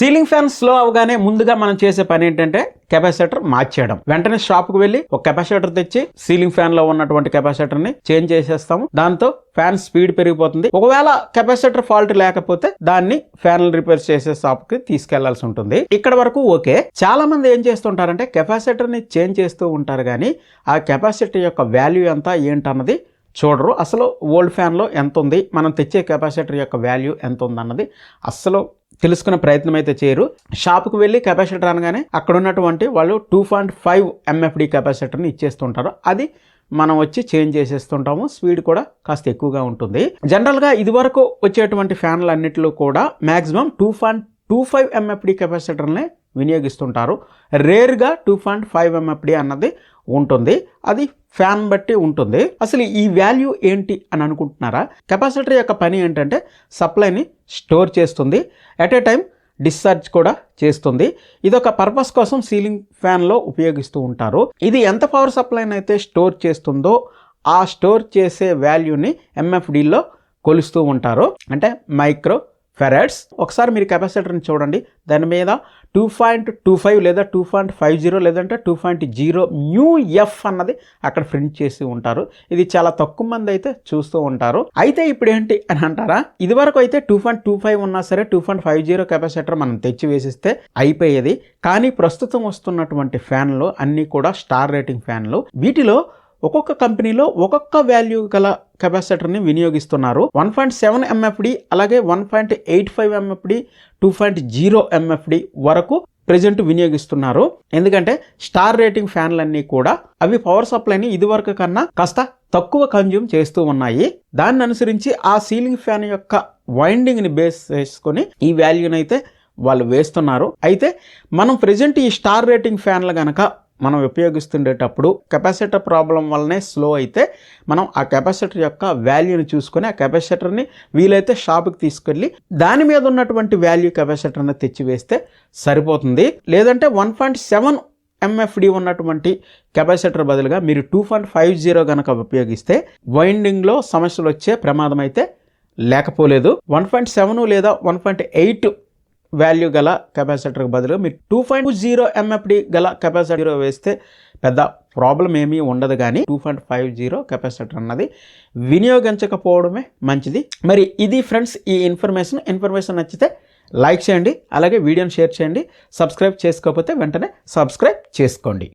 Ceiling fan slow అవగానే ముందుగా మనం చేసే పని ఏంటంటే కెపాసిటర్ మార్చేయడం. వెంటనే షాప్కు వెళ్ళి ఒక కెపాసిటర్ తెచ్చి సీలింగ్ ఫ్యాన్లో ఉన్నటువంటి కెపాసిటర్ని చేంజ్ చేసేస్తాము. దాంతో ఫ్యాన్ స్పీడ్ పెరిగిపోతుంది. ఒకవేళ కెపాసిటర్ ఫాల్ట్ లేకపోతే దాన్ని ఫ్యాన్ రిపేర్ చేసే షాప్కి తీసుకెళ్ళాల్సి ఉంటుంది. ఇక్కడ వరకు ఓకే. చాలా మంది ఏం చేస్తుంటారంటే కెపాసిటర్ని చేంజ్ చేస్తూ ఉంటారు కానీ ఆ కెపాసిటర్ యొక్క వాల్యూ ఎంత ఏంటన్నది చూడరు. అసలు ఓల్డ్ ఫ్యాన్లో ఎంత ఉంది మనం తెచ్చే కెపాసిటర్ యొక్క వాల్యూ ఎంత ఉంది అన్నది అస్సలు తెలుసుకునే ప్రయత్నం అయితే చేయరు. షాప్కి వెళ్ళి కెపాసిటర్ అనగానే అక్కడ ఉన్నటువంటి వాళ్ళు టూ పాయింట్ ఫైవ్ ఎంఎఫ్డి కెపాసిటర్ని ఇచ్చేస్తుంటారు. అది మనం వచ్చి చేంజ్ చేసేస్తుంటాము. స్పీడ్ కూడా కాస్త ఎక్కువగా ఉంటుంది. జనరల్గా ఇదివరకు వచ్చేటువంటి ఫ్యాన్లు అన్నిటిలో కూడా maximum two point two five MFD కెపాసిటర్ని వినియోగిస్తుంటారు. రేర్గా టూ పాయింట్ ఫైవ్ ఎంఎఫ్డి అన్నది ఉంటుంది. అది ఫ్యాన్ బట్టి ఉంటుంది. అసలు ఈ వాల్యూ ఏంటి అని అనుకుంటున్నారా? కెపాసిటర్ యొక్క పని ఏంటంటే సప్లైని స్టోర్ చేస్తుంది. ఎట్ ఏ టైం డిశ్చార్జ్ కూడా చేస్తుంది. ఇది ఒక పర్పస్ కోసం సీలింగ్ ఫ్యాన్లో ఉపయోగిస్తూ ఉంటారు. ఇది ఎంత పవర్ సప్లైని అయితే స్టోర్ చేస్తుందో ఆ స్టోర్ చేసే వాల్యూని ఎంఎఫ్డిలో కొలుస్తూ ఉంటారు. అంటే మైక్రో ఫెరాడ్స్ ఒకసారి మీరు కెపాసిటర్ని చూడండి. దాని మీద టూ పాయింట్ టూ ఫైవ్ లేదా టూ పాయింట్ ఫైవ్ జీరో లేదంటే టూ పాయింట్ జీరో న్యూ ఎఫ్ అన్నది అక్కడ ప్రింట్ చేసి ఉంటారు. ఇది చాలా తక్కువ మంది అయితే చూస్తూ ఉంటారు. అయితే ఇప్పుడు ఏంటి అని అంటారా? ఇది వరకు అయితే టూ పాయింట్ టూ ఫైవ్ ఉన్నా సరే two point five zero capacitor మనం తెచ్చి వేసిస్తే అయిపోయేది. కానీ ప్రస్తుతం వస్తున్నటువంటి ఫ్యాన్లు అన్నీ కూడా స్టార్ రేటింగ్ ఫ్యాన్లు. వీటిలో ఒక్కొక్క కంపెనీలో ఒక్కొక్క వాల్యూ గల కెపాసిటర్ని వినియోగిస్తున్నారు. వన్ పాయింట్ సెవెన్ ఎంఎఫ్డి అలాగే one point eight five MFD two point zero MFD వరకు ప్రజెంట్ వినియోగిస్తున్నారు. ఎందుకంటే స్టార్ రేటింగ్ ఫ్యాన్లన్నీ కూడా అవి పవర్ సప్లైని ఇదివరకు కన్నా కాస్త తక్కువ కన్జ్యూమ్ చేస్తూ ఉన్నాయి. దాన్ని అనుసరించి ఆ సీలింగ్ ఫ్యాన్ యొక్క వైండింగ్ని బేస్ చేసుకొని ఈ వాల్యూనైతే అయితే వాళ్ళు వేస్తున్నారు. అయితే మనం ప్రజెంట్ ఈ స్టార్ రేటింగ్ ఫ్యాన్లు కనుక మనం ఉపయోగిస్తుండేటప్పుడు కెపాసిటర్ ప్రాబ్లం వల్లనే స్లో అయితే మనం ఆ కెపాసిటర్ యొక్క వాల్యూని చూసుకొని ఆ కెపాసిటర్ని వీలైతే షాప్కి తీసుకెళ్ళి దాని మీద ఉన్నటువంటి వాల్యూ కెపాసిటర్ని తెచ్చి వేస్తే సరిపోతుంది. లేదంటే వన్ పాయింట్ సెవెన్ ఎంఎఫ్డి ఉన్నటువంటి కెపాసిటర్ బదులుగా మీరు టూ పాయింట్ ఫైవ్ జీరో కనుక ఉపయోగిస్తే వైండింగ్లో సమస్యలు వచ్చే ప్రమాదం అయితే లేకపోలేదు. వన్ పాయింట్ సెవెన్ లేదా వన్ పాయింట్ ఎయిట్ వాల్యూ గల కెపాసిటర్కి బదులు మీరు టూ పాయింట్ జీరో ఎంఎఫ్డి గల కెపాసిటర్ వేస్తే పెద్ద ప్రాబ్లం ఏమీ ఉండదు కానీ two point five zero capacitor అన్నది వినియోగించకపోవడమే మంచిది. మరి ఇది ఫ్రెండ్స్ ఈ ఇన్ఫర్మేషన్ ఇన్ఫర్మేషన్ నచ్చితే లైక్ చేయండి అలాగే వీడియోని షేర్ చేయండి సబ్స్క్రైబ్ చేసుకోకపోతే వెంటనే సబ్స్క్రైబ్ చేసుకోండి.